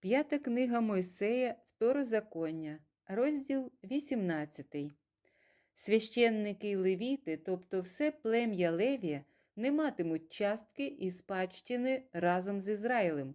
П'ята книга Мойсея, Второзаконня, розділ 18. Священники й левіти, тобто все плем'я Левія, не матимуть частки і спадщини разом з Ізраїлем.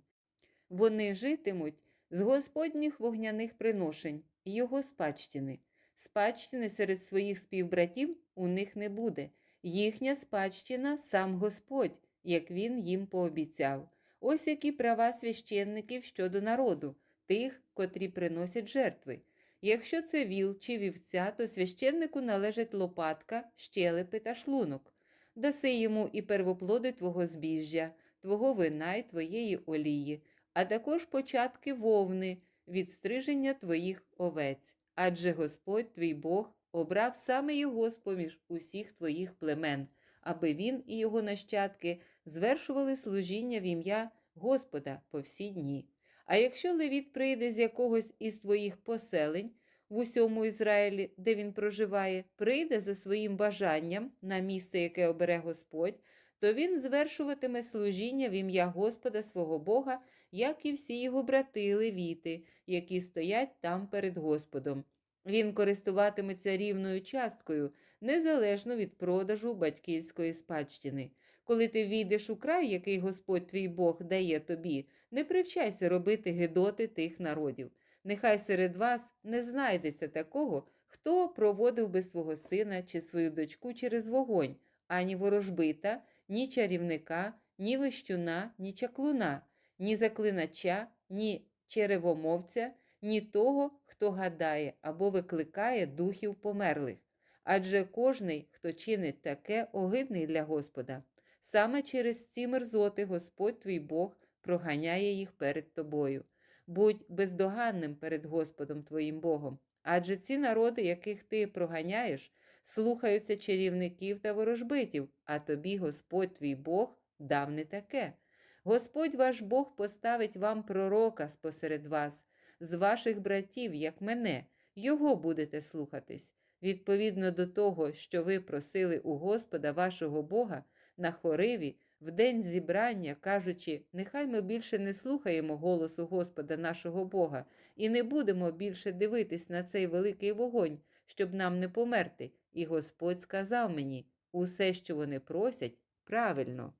Вони житимуть з Господніх вогняних приношень і його спадщини. Спадщини серед своїх співбратів у них не буде. Їхня спадщина сам Господь, як він їм пообіцяв. Ось які права священників щодо народу, тих, котрі приносять жертви. Якщо це віл чи вівця, то священнику належать лопатка, щелепи та шлунок. Даси йому і первоплоди твого збіжжя, твого вина й твоєї олії, а також початки вовни, від стриження твоїх овець. Адже Господь твій Бог обрав саме його з поміж усіх твоїх племен, аби він і його нащадки звершували служіння в ім'я Господа по всі дні. А якщо левіт прийде з якогось із твоїх поселень в усьому Ізраїлі, де він проживає, прийде за своїм бажанням на місце, яке обере Господь, то він звершуватиме служіння в ім'я Господа свого Бога, як і всі його брати левіти, які стоять там перед Господом. Він користуватиметься рівною часткою, незалежно від продажу батьківської спадщини. Коли ти війдеш у край, який Господь твій Бог дає тобі, не привчайся робити гидоти тих народів. Нехай серед вас не знайдеться такого, хто проводив би свого сина чи свою дочку через вогонь, ані ворожбита, ні чарівника, ні вищуна, ні чаклуна, ні заклинача, ні черевомовця, ні того, хто гадає або викликає духів померлих. Адже кожний, хто чинить таке, огидний для Господа. Саме через ці мерзоти Господь твій Бог проганяє їх перед тобою. Будь бездоганним перед Господом твоїм Богом, адже ці народи, яких ти проганяєш, слухаються чарівників та ворожбитів, а тобі Господь твій Бог дав не таке. Господь ваш Бог поставить вам пророка спосеред вас, з ваших братів, як мене, його будете слухатись. Відповідно до того, що ви просили у Господа вашого Бога на хориві, в день зібрання, кажучи, нехай ми більше не слухаємо голосу Господа нашого Бога і не будемо більше дивитись на цей великий вогонь, щоб нам не померти. І Господь сказав мені усе, що вони просять, правильно.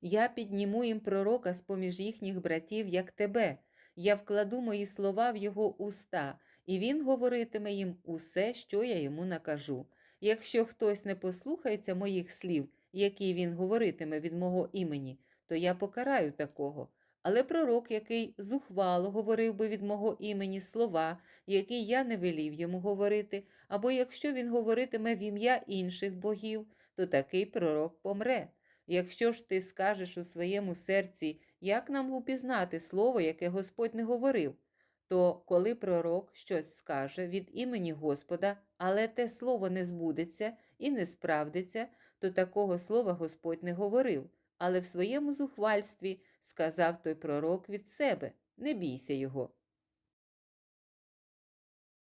Я підніму їм пророка з поміж їхніх братів, як тебе. Я вкладу мої слова в його уста, і він говоритиме їм усе, що я йому накажу. Якщо хтось не послухається моїх слів, які він говоритиме від мого імені, то я покараю такого. Але пророк, який зухвало говорив би від мого імені слова, які я не велів йому говорити, або якщо він говоритиме в ім'я інших богів, то такий пророк помре. Якщо ж ти скажеш у своєму серці, як нам упізнати слово, яке Господь не говорив, то коли пророк щось скаже від імені Господа, але те слово не збудеться і не справдиться, то такого слова Господь не говорив, але в своєму зухвальстві сказав той пророк від себе не бійся його.